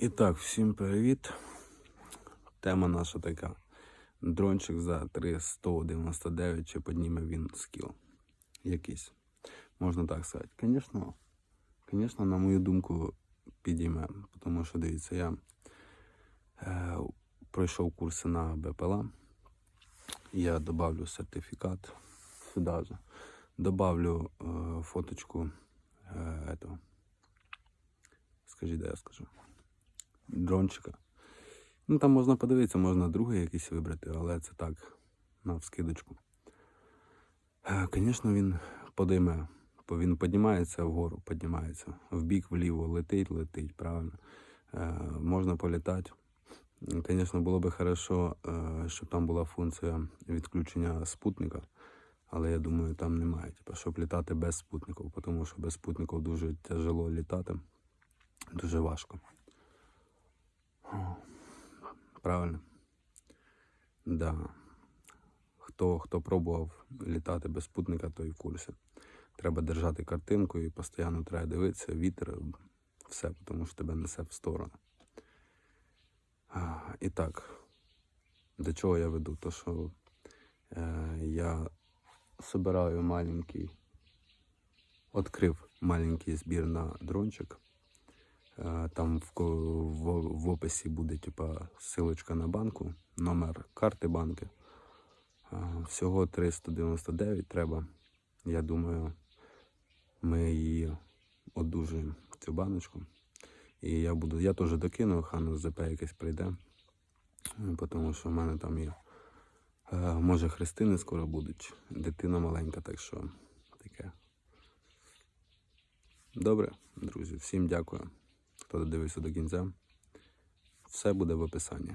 І так, всім привіт. Тема наша така. Дрончик за 399 чи підніме він скіл. Якийсь. Можна так сказати. Звісно, звісно, на мою думку, підійме. Тому що дивіться, я е, пройшов курси на БПЛА. Я добавлю сертифікат сюди же. Добавлю е, фоточку е, этого. Скажи, де я скажу дрончика. Ну там можна подивитися, можна другий якийсь вибрати, але це так, на вскидочку. Звісно, він подиме, бо він піднімається вгору, піднімається. Вбік, вліво, летить, летить, правильно. Е, можна політати. Звісно, було б хорошо, е, щоб там була функція відключення спутника, але я думаю, там немає. Типу, щоб літати без спутників, тому що без спутників дуже тяжело літати, дуже важко. Правильно? Да. Хто, хто пробував літати без спутника, той в курсі. Треба держати картинку і постійно треба дивитися, вітер, все, тому що тебе несе в сторону. І так, до чого я веду? То, що е, я собираю маленький, відкрив маленький збір на дрончик. Е, Там в, в, в описі буде типа ссылочка на банку, номер карти банки. Е, Всього 399 треба. Я думаю, ми її одужуємо, цю баночку. І я буду, я теж докину, хану ЗП якесь прийде. Е, Тому що в мене там є. е, Може, хрестини скоро будуть. Дитина маленька, так що таке. Добре, друзі, всім дякую, хто додивився до кінця. Все буде в описанні.